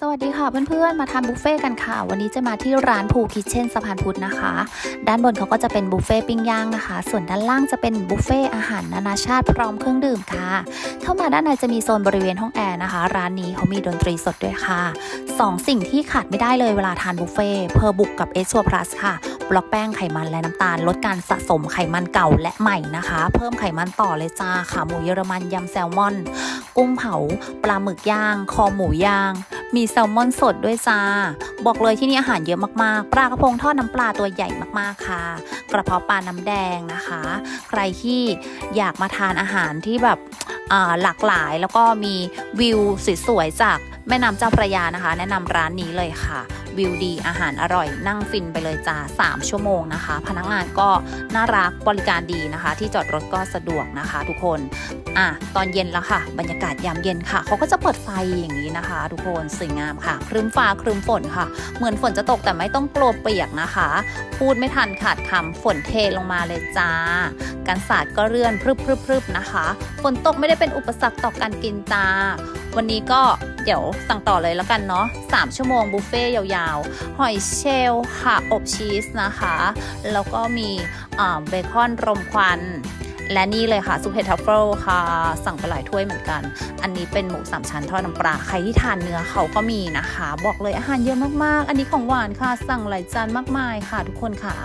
สวัสดีค่ะเพื่อนๆ มาทานบุฟเฟ่ต์กันค่ะ วันนี้จะมาที่ร้านภูคิเช่นสะพานพุทธนะคะ ด้านบนเขาก็จะเป็นบุฟเฟ่ต์ปิ้งย่างนะคะ ส่วนด้านล่างจะเป็นบุฟเฟ่ต์อาหารนานาชาติพร้อมเครื่องดื่มค่ะ เข้ามาด้านในจะมีโซนบริเวณห้องแอร์นะคะ ร้านนี้เขามีดนตรีสดด้วยค่ะสองสิ่งที่ขาดไม่ได้เลยเวลาทานบุฟเฟ่เพอร์บุกกับเอส u ัวพลัสค่ะ บล็อกแป้งไขมันและน้ำตาล ลดการสะสมไขมันเก่าและใหม่นะคะ เพิ่มไขมันต่อเลยจ้าขาหมูเยอรมันยำแซลมอน กุ้งเผา ปลาหมึกย่าง คอหมูย่าง มีแซลมอนสดด้วยจ้า บอกเลยที่นี่อาหารเยอะมากๆ ปลากระพงทอดน้ำปลาตัวใหญ่มากๆค่ะ กระเพาะปลาน้ำแดงนะคะ ใครที่อยากมาทานอาหารที่แบบหลากหลายแล้วก็มีวิวสวยๆจากแม่น้ำเจ้าพระยานะคะ แนะนำร้านนี้เลยค่ะ วิวดีอาหารอร่อย นั่งฟินไปเลยจ้า3ชั่วโมงนะคะ พนักงานก็น่ารักบริการดีนะคะ ที่จอดรถก็สะดวกนะคะ ทุกคนอะตอนเย็นแล้วค่ะ บรรยากาศยามเย็นค่ะเขาก็จะเปิดไฟอย่างนี้นะคะ ทุกคนสวยงามค่ะครึ้มฟ้าครึ้มฝนค่ะ เหมือนฝนจะตกแต่ไม่ต้องกลัวเปียกนะคะ พูดไม่ทันขาดคำฝนเทลงมาเลยจ้ากันศาสตร์ก็เรื่อนพรึบพรึบพรึบนะคะ ฝนตกไม่ได้เป็นอุปสรรคต่อการกินจ้าวันนี้ก็ เดี๋ยวสั่งต่อเลยแล้วกันเนาะ3 ชั่วโมงบุฟเฟ่ยาวๆ หอยเชลล์ค่ะ อบชีสนะคะ แล้วก็มีเบคอนรมควัน และนี่เลยค่ะซุปเห็ดทัฟเฟิลค่ะ สั่งไปหลายถ้วยเหมือนกัน อันนี้เป็นหมูสามชั้นทอดน้ำปลาใครที่ทานเนื้อเขาก็มีนะคะ บอกเลยอาหารเยอะมากๆ อันนี้ของหวานค่ะ สั่งหลายจานมากมายค่ะ ทุกคนค่ะ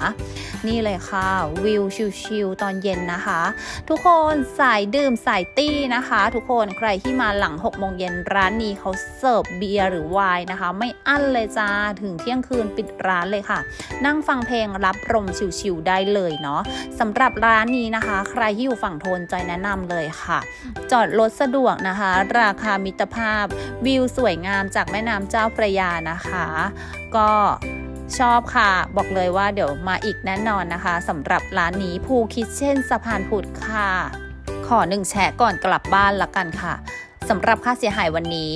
นี่เลยค่ะวิวชิลๆตอนเย็นนะคะ ทุกคนสายดื่มสายตี้นะคะ ทุกคนใครที่มาหลัง6โมงเย็นร้านนี้เขาเสิร์ฟเบียร์หรือไวน์นะคะ ไม่อั้นเลยจ้าถึงเที่ยงคืนปิดร้านเลยค่ะ นั่งฟังเพลงรับลมชิลๆได้เลยเนาะสำหรับร้านนี้นะคะ ใครที่อยู่ฝั่งทนใจแนะนำเลยค่ะ จอดรถสะดวกนะคะ ราคามิตรภาพ วิวสวยงามจากแม่น้ำเจ้าพระยานะคะ ก็ชอบค่ะ บอกเลยว่าเดี๋ยวมาอีกแน่นอนนะคะสำหรับร้านนี้ภูคิดเช่นสะพานพุทธค่ะ ขอหนึ่งแชะก่อนกลับบ้านละกันค่ะสำหรับค่าเสียหายวันนี้